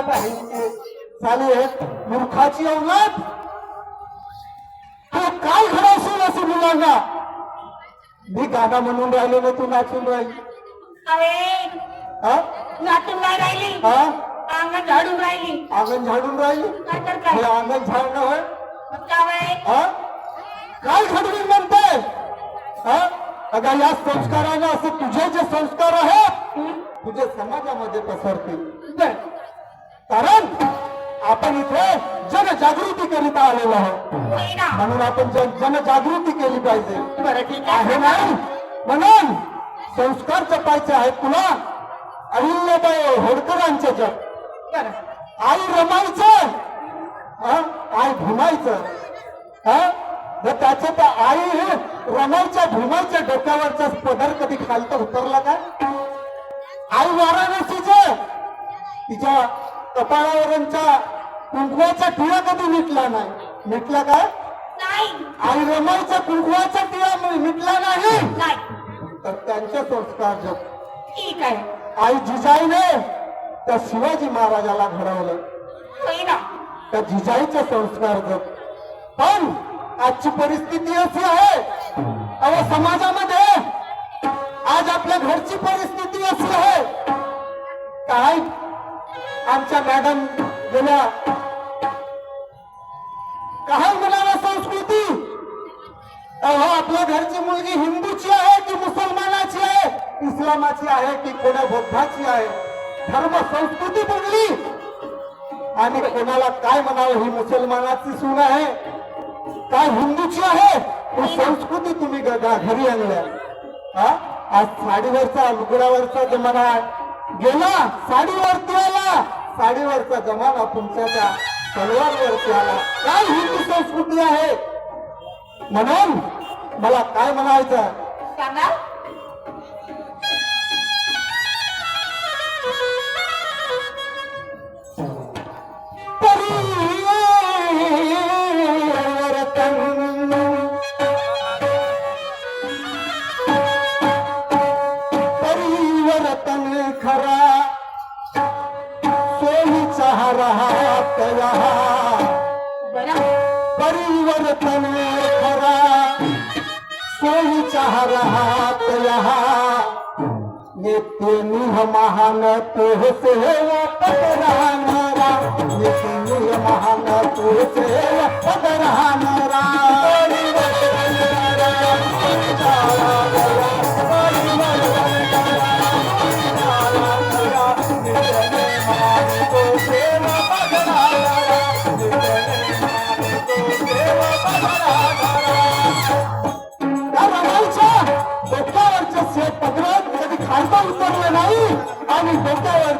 पाहिजे. चाले मूर्खाची अवलाद तू काय घडवशील असं मुलांना? मी गाणं म्हणून राहिलो ना तू नाचून राहिली. हा? नाही राहिली. हा? अंगण झाडून राहिली. अंगण झाडून राहिली? काय तर हे काय अंगण झाडणं होय? मग काय आहे? हा? काय घडवून म्हणताय? हा? अगं या संस्कारानं असं तुझे जे संस्कार आहेत हं? तुझे समाजामध्ये पसरतील. बर. कारण आपण इथे जनजागृती करीता आलेलो आहोत. म्हणून आपण जन- जनजागृती केली पाहिजे. बरं ठीक आहे. नाही? म्हणून संस्कार जपायचे आहेत तुला. अहिल्याबाई होडकरांचे जप. आई रमायचं. हा? आई भुमायचं. हा? त्याचे तर आई रमायच्या भुमायच्या डोक्यावरचा पदर कधी खालतं उतरला का? आई वाराणसीचं. तिच्या कपाळावरच्या कुंकवाचा टिळा कधी मिटला नाही? मिटला का नाही. आई रमाईचा कुंकवाचा टिळा मिटला नाही? नाही. तर त्यांचे संस्कार जप. ठीक आहे. आई जिजाईने त्या शिवाजी महाराजाला घडवलं. त्या जिजाईचे संस्कार जप. पण आजची परिस्थिती अशी आहे. अहो समाजामध्ये आज आपल्या घरची परिस्थिती अशी आहे. काय? आमच्या मॅडम गेल्या. काय मुलाला संस्कृती? अहो आपल्या घरची मुलगी हिंदूची आहे की मुसलमानाची आहे? इस्लामाची आहे की कोण्या बौद्धाची आहे? धर्म संस्कृती बदली. आणि कोणाला काय म्हणावं ही मुसलमानाची सून आहे? काय हिंदूची आहे? ही संस्कृती तुम्ही घरी आणल्या. हा? आज साडीवरचा लुगडावरचा जमाना आहे. गेला साडीवरती आला. साडीवरचा जमाना तुमच्या तलवारवरती आला. काय हिंदू संस्कृती आहे? म्हणून मला काय म्हणायचं? सांगा. सोयीचा परिवर्तन खरा सोयीचा रहा तया नित्य निह महान तुह सेवक राहणारा नित्य निह महान तुह सेवक राहणारा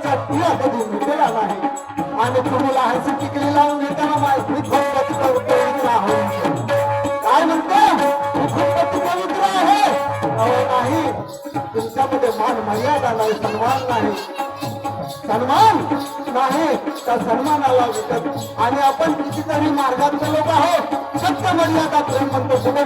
डोक्यावरचा टिळा कधी मिटला नाही आणि तुम्हाला हसी टिकली लावून घेताना माहिती मी पवित्र आहे काय म्हणतो? मी पवित्र आहे. अहो नाही. तुमच्यामध्ये मान मर्यादा नाही सन्मान नाही. सन्मान? नाही. त्या सन्मानाला विकत. आणि आपण कितीतरी मार्गातले लोक आहोत. सत्य मर्यादा प्रेम म्हणतो कुठे